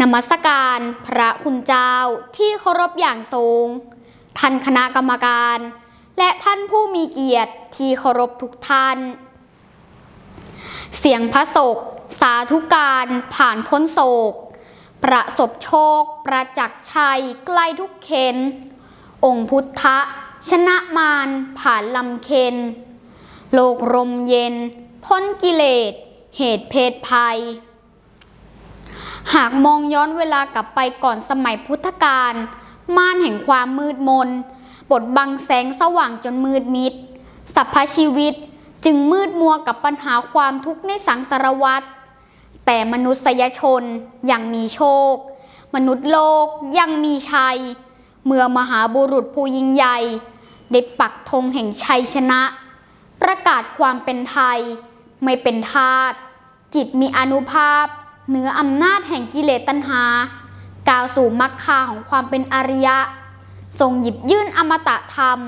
นมัสการพระคุณเจ้าที่เคารพอย่างสูง ท่านคณะกรรมการ และท่านผู้มีเกียรติที่เคารพทุกท่าน เสียงพระศก สาธุการผ่านพ้นโศก ประสบโชค ประจักษ์ชัยใกล้ทุกเข็น องค์พุทธะ ชนะมารผ่านลำเค็น โลกรมเย็น พ้นกิเลส เหตุเพศภัย หากมองย้อนเวลากลับไปก่อนสมัยพุทธกาลม่านแห่งความมืดมนบทบังแสงสว่างจนมืดมิดสัพพชีวิตจึงมืดมัวกับปัญหาความทุกข์ในสังสารวัฏแต่มนุษยชนยังมีโชค มนุษย์โลกยังมีชัย เมื่อมหาบุรุษผู้ยิ่งใหญ่ได้ปักธงแห่งชัยชนะ ประกาศความเป็นไทย ไม่เป็นทาสจิตมีอนุภาพ เหนืออำนาจแห่งกิเลสตัณหาก้าวสู่มรรคาของความเป็นอริยะ ทรงหยิบยื่นอมตะธรรม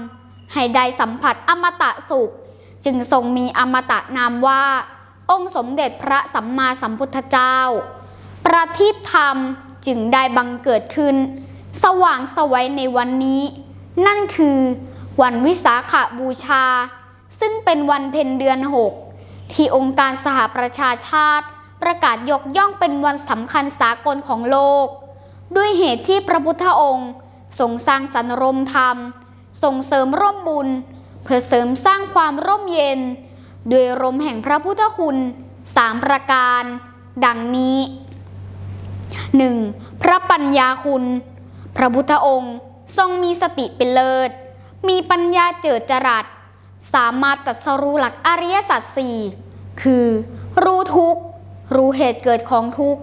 ให้ได้สัมผัสอมตะสุข จึงทรงมีอมตะนามว่า องค์สมเด็จพระสัมมาสัมพุทธเจ้า ประทีปธรรมจึงได้บังเกิดขึ้น สว่างสวัยในวันนี้ นั่นคือวันวิสาขบูชา ซึ่งเป็นวันเพ็ญเดือนหกที่องค์การสหประชาชาติ ประกาศยกย่องเป็นวันสำคัญสากลของโลก ด้วยเหตุที่พระพุทธองค์ทรงสร้างสรรรมธรรม ส่งเสริมร่มบุญ เพื่อเสริมสร้างความร่มเย็น ด้วยลมแห่งพระพุทธคุณสามประการ ดังนี้ 1. พระปัญญาคุณ พระพุทธองค์ทรงมีสติเป็นเลิศ มีปัญญาเจิดจรัส สามารถตัดสรู้หลักอริยสัจสี่คือ รู้ทุกข์ รู้เหตุเกิดของทุกข์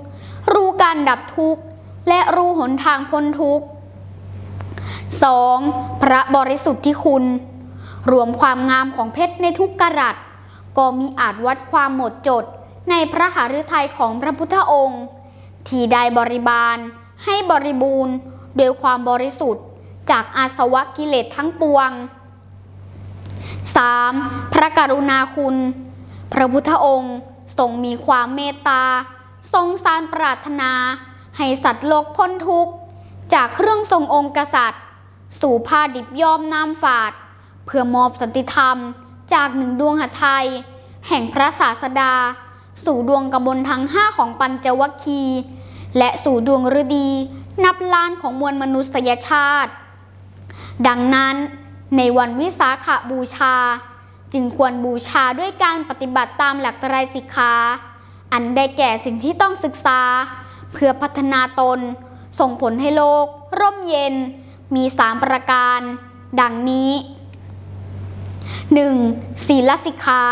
รู้การดับทุกข์ และรู้หนทางพ้นทุกข์ 2. พระบริสุทธิ์ที่คุณ รวมความงามของเพชรในทุกกรัตก็มีอาจวัดความหมดจดในพระหฤทัยของพระพุทธองค์ ที่ได้บริบาล ให้บริบูรณ์โดยความบริสุทธิ์จากอาสวะกิเลสทั้งปวง 3. พระกรุณาคุณ พระพุทธองค์ ทรงมีความเมตตา ทรงสารปรารถนา ให้สัตว์โลกพ้นทุกข์ จากเครื่องทรงองค์กษัตริย์ สู่ผ้าดิบย่อมน้ำฝาด เพื่อมอบสันติธรรมจากหนึ่งดวงหทัยแห่งพระศาสดา สู่ดวงกบลทั้งห้าของปัญจวัคคี และสู่ดวงฤดีนับล้านของมวลมนุษยชาติ ดังนั้นในวันวิสาขบูชา จึงควรบูชาด้วยการปฏิบัติตามหลักไตรสิกขาอันได้แก่สิ่งที่ต้องศึกษา เพื่อพัฒนาตน ส่งผลให้โลก ร่มเย็น มีสามประการ ดังนี้ 1. ศีลสิกขา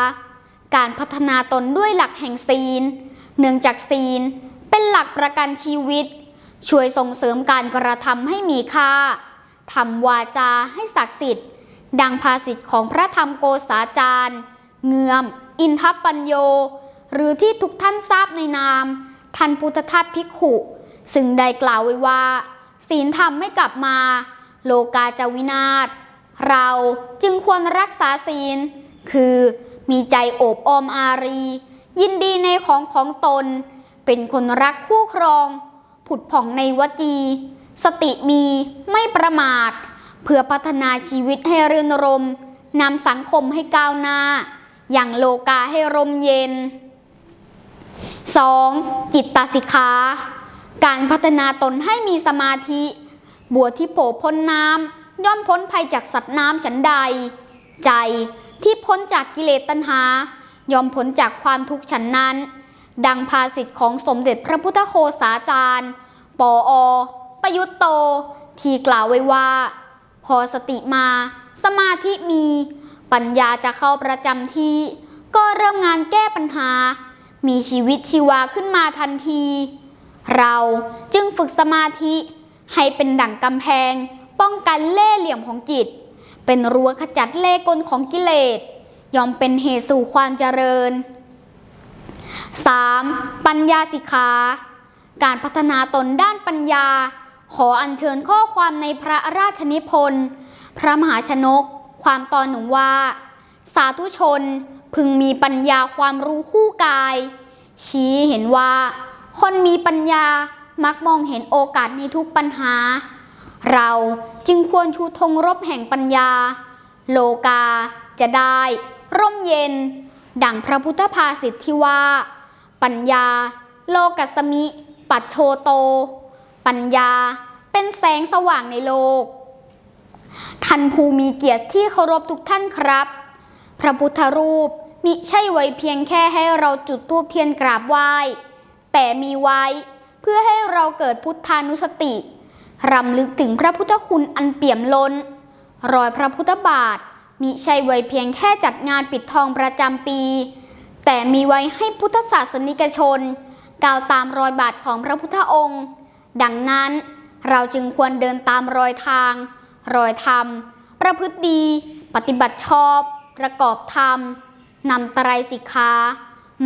การพัฒนาตนด้วยหลักแห่งศีล เนื่องจากศีลเป็นหลักประกันชีวิต ช่วยส่งเสริมการกระทำให้มีค่าทำวาจาให้ศักดิ์สิทธิ์ ดังภาษิตของพระธรรมโกษาจารย์ เงือม อินทปัญโย หรือที่ทุกท่านทราบในนามท่านพุทธทาสภิกขุ ซึ่งได้กล่าวไว้ว่า ศีลธรรมไม่กลับมา โลกาจะวินาศ เราจึงควรรักษาศีล คือมีใจโอบออมอารี ยินดีในของของตน เป็นคนรักคู่ครอง ผุดผ่องในวจี สติมีไม่ประมาท เพื่อพัฒนาชีวิตให้รื่นรมนำสังคมให้ก้าวหน้า อย่างโลกาให้ร่มเย็น 2. จิตตสิกขาการพัฒนาตนให้มีสมาธิ บัวที่โผล่พ้นน้ำย่อมพ้นภัยจากสัตว์น้ำฉันใด ใจที่พ้นจากกิเลสตัณหายอมพ้นจากความทุกข์ฉันนั้น ดังภาษิตของสมเด็จพระพุทธโฆษาจารย์ ปออประยุตโต ที่กล่าวไว้ว่า พอสติมา สมาธิมี ปัญญาจะเข้าประจำที่ ก็เริ่มงานแก้ปัญหา มีชีวิตชีวาขึ้นมาทันที เราจึงฝึกสมาธิ ให้เป็นดั่งกำแพง ป้องกันเล่เหลี่ยมของจิต เป็นรั้วขจัดเล่กลของกิเลสยอมเป็นเหตุสู่ความเจริญ 3. ปัญญาสิกขา การพัฒนาตนด้านปัญญา ขออัญเชิญข้อความในพระราชนิพนธ์พระมหาชนก ความตอนหนึ่งว่า สาธุชนพึงมีปัญญาความรู้คู่กาย ชี้เห็นว่า คนมีปัญญามักมองเห็นโอกาสในทุกปัญหา เราจึงควรชูธงรบแห่งปัญญา โลกาจะได้ ร่มเย็น ดังพระพุทธภาษิตที่ว่า ปัญญา โลกัสสมิ ปัจโชโต ปัญญา เป็นแสงสว่างในโลก ท่านผู้มีเกียรติที่เคารพทุกท่านครับ พระพุทธรูปมิใช่ไว้เพียงแค่ให้เราจุดธูปเทียนกราบไหว้ แต่มีไว้เพื่อให้เราเกิดพุทธานุสติรำลึกถึงพระพุทธคุณอันเปี่ยมล้น รอยพระพุทธบาทมิใช่ไว้เพียงแค่จัดงานปิดทองประจำปี แต่มีไว้ให้พุทธศาสนิกชนก้าวตามรอยบาทของพระพุทธองค์ ดังนั้นเราจึงควรเดินตามรอยทาง รอยธรรม ประพฤติดี ปฏิบัติชอบ ประกอบธรรมนำตรสิกขา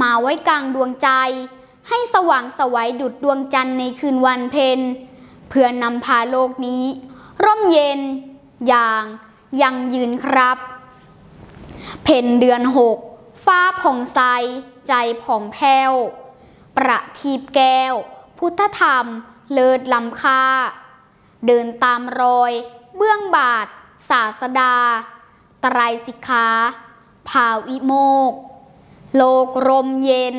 มาไว้กลางดวงใจ ให้สว่างสวัยดุดดวงจันทร์ในคืนวันเพ็ญเพื่อนำพาโลกนี้ ร่มเย็น อย่างยังยืนครับ เพ็ญเดือนหกฟ้าผ่องใส ใจผ่องแผ้ว ประทีปแก้ว พุทธธรรม เลิศล้ำค่า เดินตามรอย เบื้องบาท ศาสดา ตรายสิกขาภาวิโมก โลกรมเย็น